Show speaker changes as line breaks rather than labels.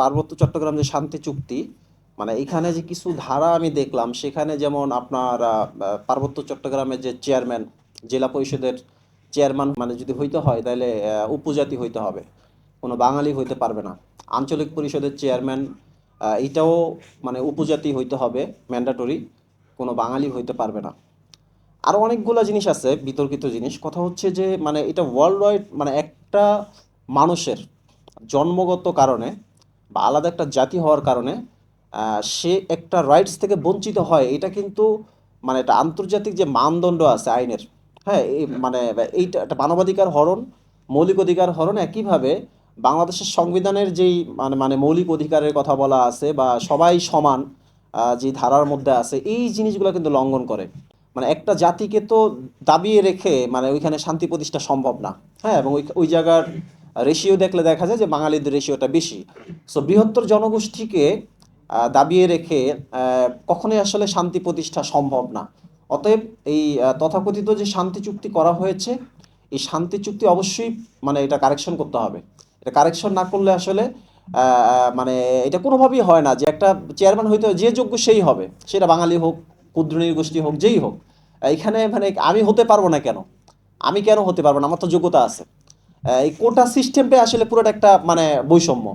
পার্বত্য চট্টগ্রাম যে শান্তি চুক্তি মানে এখানে যে কিছু ধারা আমি দেখলাম, সেখানে যেমন আপনার পার্বত্য চট্টগ্রামের যে চেয়ারম্যান, জেলা পরিষদের চেয়ারম্যান মানে যদি হইতে হয় তাহলে উপজাতি হইতে হবে। কোনো বাঙালি হইতে পারবে না। আঞ্চলিক পরিষদের চেয়ারম্যান এটাও মানে উপজাতি হইতে হবে, ম্যান্ডাটরি, কোনো বাঙালি হইতে পারবে না। আরও অনেকগুলো জিনিস আছে, বিতর্কিত জিনিস। কথা হচ্ছে যে মানে এটা ওয়ার্ল্ড ওয়াইড মানে একটা মানুষের জন্মগত কারণে বা আলাদা একটা জাতি হওয়ার কারণে সে একটা রাইটস থেকে বঞ্চিত হয়। এটা কিন্তু মানে একটা আন্তর্জাতিক যে মানদণ্ড আছে আইনের হ্যাঁ এই মানে এইটা একটা মানবাধিকার হরণ মৌলিক অধিকার হরণ একইভাবে বাংলাদেশের সংবিধানের যেই মানে মানে মৌলিক অধিকারের কথা বলা আছে বা সবাই সমান যে ধারার মধ্যে আছে এই জিনিসগুলো কিন্তু লঙ্ঘন করে। মানে একটা জাতিকে তো দাবিয়ে রেখে মানে ওইখানে শান্তি প্রতিষ্ঠা সম্ভব না হ্যাঁ এবং ওই ওই জায়গার রেশিও দেখলে দেখা যায় যে বাঙালিদের রেশিওটা বেশি। সো বৃহত্তর জনগোষ্ঠীকে দাবিয়ে রেখে কখনোই আসলে শান্তি প্রতিষ্ঠা সম্ভব না। অতএব এই তথাকথিত যে শান্তি চুক্তি করা হয়েছে, এই শান্তি চুক্তি অবশ্যই মানে এটা কারেকশন করতে হবে। এটা কারেকশন না করলে আসলে মানে এটা কোনোভাবেই হয় না যে একটা চেয়ারম্যান হইতে যে যোগ্য সেই হবে। সেটা বাঙালি হোক, ক্ষুদ্র গোষ্ঠী হোক, যেই হোক। এখানে মানে আমি হতে পারব না কেন? আমি কেন হতে পারব না? আমার তো যোগ্যতা আছে। এই কোটা সিস্টেমটা আসলে পুরোটা একটা মানে বৈষম্য।